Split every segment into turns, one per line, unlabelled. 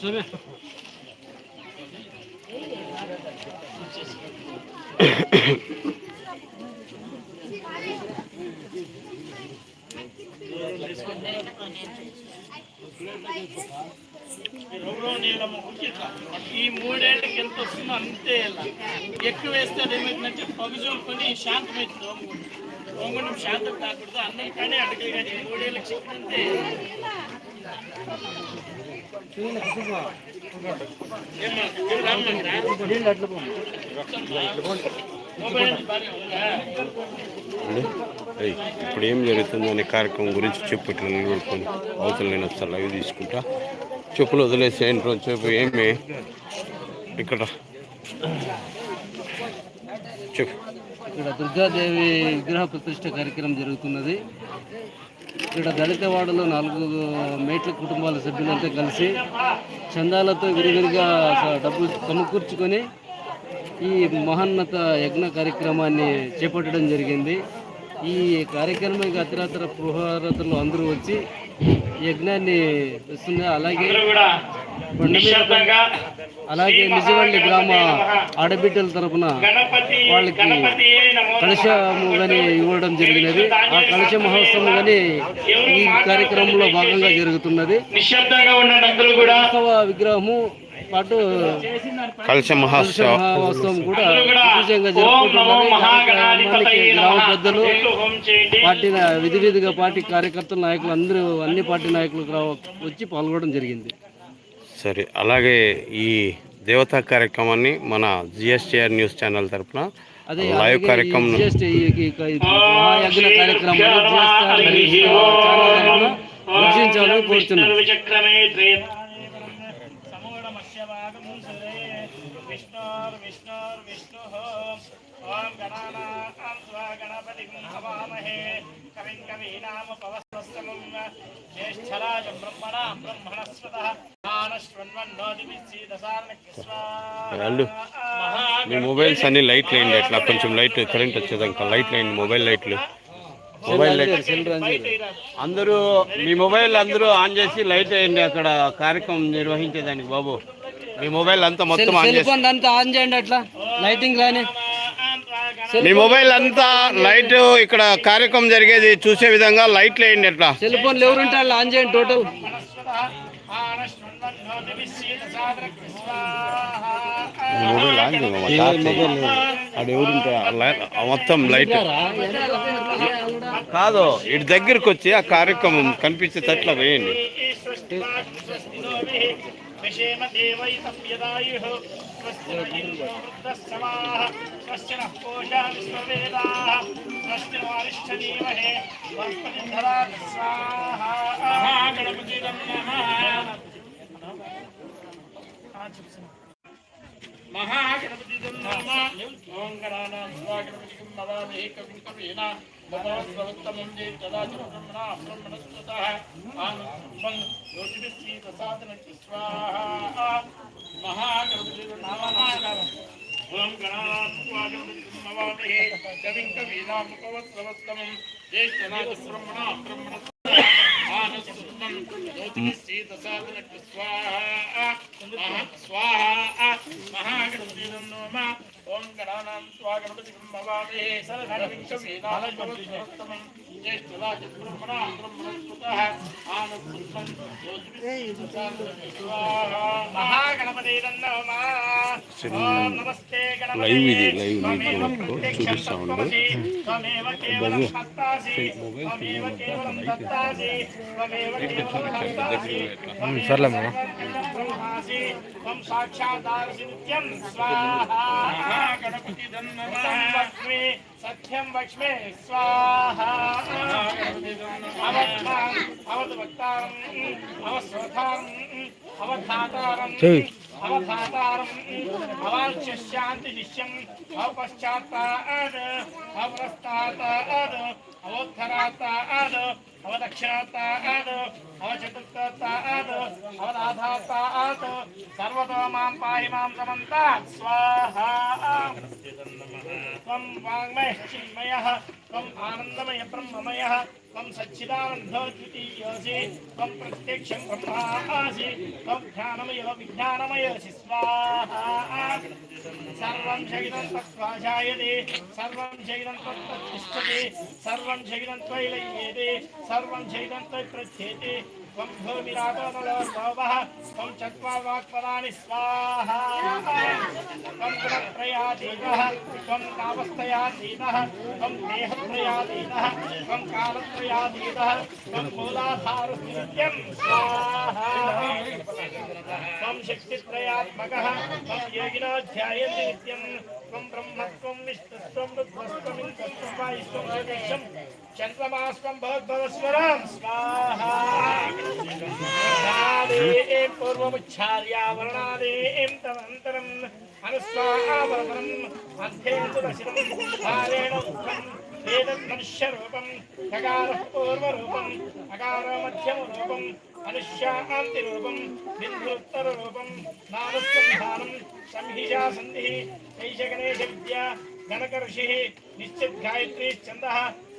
Sabe? ఈ మూడేళ్ళకి ఎంత వస్తుందో అంతే ఇలా. ఎక్కువ వేస్తే అది ఏమైందంటే పగుజూరుకొని శాంతమైంది దోమగుండు శాంతం కాకూడదు. అన్నం కానీ అడగలు కానీ మూడేళ్ళకి చిక్కినంతే ఏమ్మా,
ఇప్పుడు ఏం జరుగుతుందో అనే కార్యక్రమం గురించి చెప్పు ఇట్లా నిలబడుకొని అవతల నేను వస్తా లైవ్ తీసుకుంటా. చెప్పులు వదిలేసేయండి చెప్పు ఏమి? ఇక్కడ. చెప్పు.
ఇక్కడ దుర్గాదేవి విగ్రహ ప్రతిష్ట కార్యక్రమం జరుగుతున్నది. ఇక్కడ దళితవాడలో నాలుగు మేట్ల కుటుంబాల సభ్యులంతా కలిసి చందాలతో విరివిరిగా డబ్బులు సమకూర్చుకొని ఈ మహోన్నత యజ్ఞ కార్యక్రమాన్ని చేపట్టడం జరిగింది. ఈ కార్యక్రమానికి అతిరాత్ర పురోహారతలు అందరూ వచ్చి యజ్ఞాన్ని ఇస్తున్నారు అలాగే అలాగే నిజవల్లి గ్రామ ఆడబిడ్డల తరపున వాళ్ళకి కలశము కానీ ఇవ్వడం జరిగినది. ఆ కలశ మహోత్సవం కానీ ఈ కార్యక్రమంలో భాగంగా జరుగుతున్నది. విగ్రహము పాటు
కలశ
కలశ
మహోత్సవం
కూడా గ్రామ
నమః.
పెద్దలు పార్టీ విధి విధిగా పార్టీ కార్యకర్తలు నాయకులు అందరూ అన్ని పార్టీ నాయకులు వచ్చి పాల్గొనడం జరిగింది
సరే అలాగే ఈ దేవతా కార్యక్రమాన్ని మన జిఎస్టీఆర్ న్యూస్ ఛానల్ తరపున
అదే
లైవ్ కార్యక్రమం
GST ఈ- ఈ- ఈ మహాయజ్ఞ కార్యక్రమాన్ని జిఎస్ఆర్ ఛానల్ తరపున వీక్షించాలని కోరుతున్నాను
విచక్రమే ద్వైత సమూఢమస్యవాగమం సురే విష్ణోర్ విష్ణోర్ విష్ణుః
వాళ్ళు మీ మొబైల్స్ అన్ని లైట్లు వేయండి అట్లా. కొంచెం లైట్ కరెంట్ వచ్చేదాకా లైట్ వేయండి మొబైల్ లైట్లు. Mobile light. అందరూ మీ మొబైల్ అందరూ ఆన్ చేసి లైట్ వేయండి. అక్కడ కార్యక్రమం నిర్వహించేదానికి బాబు. మీ మొబైల్ అంతా మొత్తం ఆన్
సెల్
చేసి
ఫోన్ అంతా ఆన్ చేయండి అట్లా. లైటింగ్ కానీ
మీ మొబైల్ అంతా లైట్ ఇక్కడ కార్యక్రమం జరిగేది చూసే విధంగా లైట్లు వేయండి అట్లా.
సెల్ ఫోన్లు ఎవరుంటే వాళ్ళు ఆన్ చేయండి టోటల్.
మొబైల్ ఆన్ మొత్తం లైట్. కాదు. ఇటు దగ్గరకు వచ్చి ఆ కార్యక్రమం కనిపించేటట్లా వేయండి.
విషేమ దేవై సంయదాయుః స్వస్తి న ఇంద్రో వృద్ధశ్రవాः స్వస్తి నః పూషా విశ్వవేదాः స్వస్తి నో అరిష్టధీమహే బృహస్పతిధరాత్ స్వాహా గణపతిరం నమః మహాగణపతిం నమః ఓం గణానాం స్వాగణపతిం నమామి मदात्मवत्तमं जे तदाचरब्रह्मणा ब्रह्मणस्ततः आनुष्मं योजिभिस्त्री प्रसादनस्वाहा महागणपतिर्नामहाकारम् ॐ गणात्वागणपतिं नवामहे कविं कवीनामुपवत्सवत्तमं जे तदाचरब्रह्मणा ब्रह्मणस्ततः కవిం కవీనా భగవత్సవత్తమం జయతదాచ బ్రహ్మణా బ్రహ్మణస్పతః ఆనందం యోగిభిశ్చీత స్వాహా స్వాహా మహాగణపతిం నమః ఓం గణానాం స్వాగణపతిం భవామి సర్వవింశమేనామం జ్యేష్ఠరాజ బ్రహ్మణా
లైవ్ ఇది, లైవ్ మీకు చూపిస్తా ఉండు. సర్లే
బ్రహ్మాసి సత్యం లక్ష్మి స్వాహా. అవత్మాన్ అవత్ వక్తారం అవస్వతారం అవధాతారం అవధాతారం అవాంఛ శాంతి నిశ్యం అవపశ్చాత్తాద్ అవప్రస్తాతాద్ అవోత్తరాతాద్ అవదక్షిణాత్ అవచతుర్థాత్ అవదాధాత్ సర్వతో మాం పాహి మాం సమంతాత్ స్వాహ త్వం వాంగ్మయశ్చిన్మయః త్వం ఆనందమయ బ్రహ్మమయ త్వం సచ్చిదానందోద్వితీయోసి త్వం ప్రత్యక్షం బ్రహ్మాసి త్వం జ్ఞానమయో విజ్ఞానమయోసి స్వాహా. సర్వం శైలం తత్వాజాయతే సర్వం శైలం తత్తిష్టతి సర్వం శైలం త్వైలయ్యేది సర్వం శైలం త్వై ప్రత్యేతి त्वं भूमिराटोनलोभवः त्वं चत्वार्वाक्पदानि स्वाहा त्वं गुणत्रयातीतः त्वं तापस्त्रयातीतः त्वं देहत्रयातीतः त्वं कालत्रयातीतः त्वं मूलाधारस्थित्यं स्वाहा त्वं शक्तित्रयात्मकः त्वं योगिनो ध्यायन्ति त्वं ब्रह्मत्वं विष्णुत्वं रुद्रस्त्वमिन्द्रस्त्वं वायुस्त्वं चन्द्रमास्त्वं भगवस्वरं स्वाहा పూర్వముచ్చార్యావరణాదేం తదనంతరం అనుస్వాహావరణం అధ్యేతులశిరం భారేణ ముఖం వేదమనుష్యరూపం కకార పూర్వరూపం అకార మధ్యమరూపం అనుష్యాంతిరూపం బిందుత్తరూపం నామసంధానం సంహిషా సంధి శైషగణేశ విద్య గణకర్షి నిశ్చిత్ గాయత్రీ ఛంద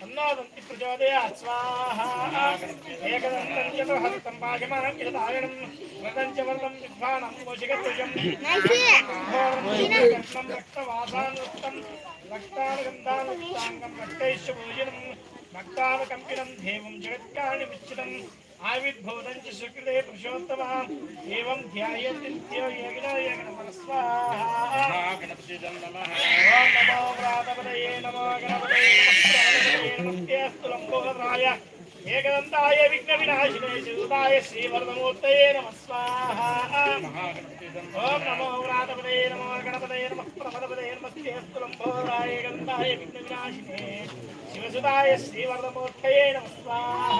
तन्नो प्रचोदयात् स्वाहा एकदन्तं चतुर्हस्तं पाशमानं किलदायनं व्रतं च वरदं विद्वानं मोषिकत्वजं रक्तं रक्तवासानुक्तं रक्तानुगन्धानुक्ताङ्गं रक्तैश्च भोजनं भक्तानुकम्पिनं देवं जगत्काणि विच्चितम् ఆవిర్భూతం శుక్రుడే పురుషోత్తమ ఏం ధ్యాయత్యో ఏగినో ఏగిన మనస్వాహే నమో గణపతేస్తులంబోధరాయ ఏకదంతాయ విఘ్న వినాశినే శివదాయ శ్రీవర్ధమూర్తయే నమ స్వాహ ఓం నమో వ్రాతపదే నమో గణపదే నమ ప్రమదపదే నమస్తేస్తులంబోధరాయ గంధాయ విఘ్న వినాశినే శివసుదాయ శ్రీవర్ధమూర్తయే నమ స్వాహ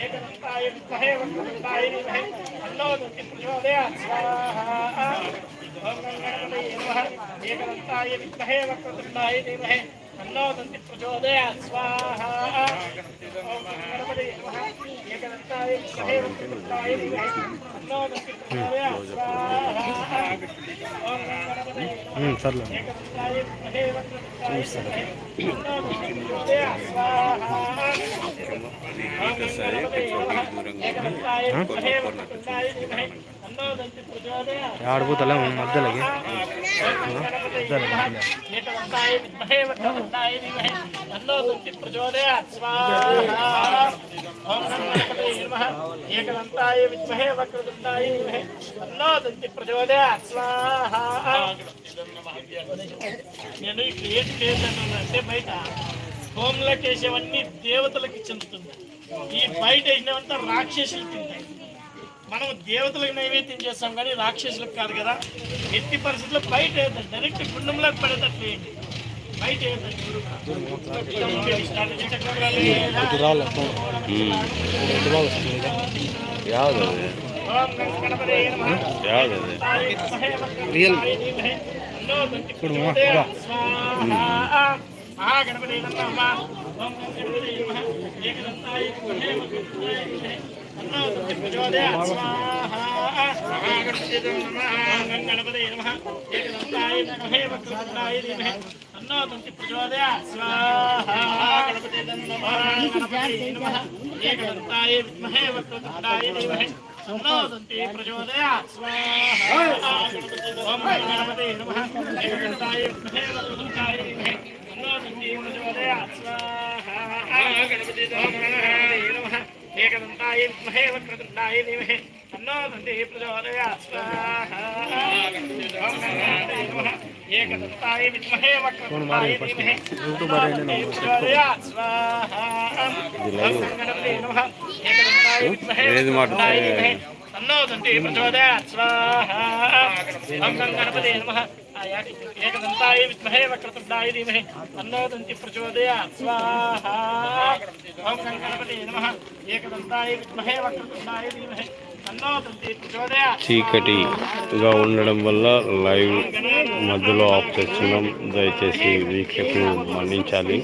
ఏకదంతాయ విద్మహే వక్రతుండాయ దేమహే అన్నో దంతి ప్రచోదయాత్ స్వాహ ఏకదంతాయ విద్మహే వక్రతుండాయ దేమహే అన్నో దంతి ప్రచోదయాత్ స్వాహ. సర్లే ఆడిపోతలే మధ్యలోకి మధ్యలో प्रचोदयात् स्वाहा ॐ गणपते नमः एकदन्ताय विद्महे वक्रतुण्डाय धीमहि तन्नो दुर्ति प्रचोदयात् स्वाहा ॐ गणपते नमः
సర్లే
एकदन्ताय विद्महे वक्रतुण्डाय धीमहि तन्नो दुर्ति प्रचोदयात् स्वाहा
ఆడిపోతలే మధ్యలోకి
ఏకదంతాయ విద్మహే వక్రతుండాయ ధీమహి తన్నో దంతి ప్రచోదయాత్ స్వాహా నేను ఇక్కడ ఏంటి చేశాను అంటే బయట హోంలోకి వేసేవన్నీ దేవతలకి చెందుతుంది ఈ బయట వేసినవంతా రాక్షసులు తింటాయి మనం దేవతలకు నైవేద్యం చేస్తాం కానీ రాక్షసులకు కాదు కదా. ఎట్టి పరిస్థితుల్లో బయట డైరెక్ట్ గుండంలోకి పడేటట్లు వేయండి బయట రియల్. ఇప్పుడు ఆ గణపతి నమః ఓం గణపతి నమ. ఏకదంతాయ విద్మహే వక్రతుండాయ తన్నో దుర్గి ప్రచోదయాత్. స్వాహా. గణపతి నమః. గణపతి నమః. ఏకదంతాయ విద్మహే వక్రతుండాయ ధీమహి తన్నో దుర్గి ప్రచోదయాత్. స్వాహా. గణపతి నమః గణపతి నమ. ఏకదంతాయ విద్మహే వక్రతుండాయ ధీమహి తన్నో దుర్గి ప్రచోదయాత్. స్వాహా. గణపతి నమ. ఏకదంతాయ విద్మహే వక్రతుండాయ ధీమహి ఏకదంతాయ విద్మహే వక్రతుండాయ ధీమహి తన్నో దంతి ప్రచోదయాత్ స్వాహా ఏకదంతాయ విద్మహే వక్రతుండాయ ధీమహి తన్నో దంతి ప్రచోదయాత్ స్వాహా ఏకదంతాయ విద్మహే
మాట
వక్రతుండాయ ధీమహి తన్నో దంతి ప్రచోదయాత్ స్వాహ ఓం గణపతే నమః. ఏకదంతాయ విద్మహే వక్రతుండాయ ధీమహి తన్నో దంతి స్వాహా ఓం నమః ఏకదంతాయ విద్మహే వక్రతుండాయ ధీమహి
చీకటిగా ఉండడం వల్ల లైవ్ మధ్యలో ఆఫ్ చేస్తున్నాం. దయచేసి వీక్షకులు మన్నించాలి.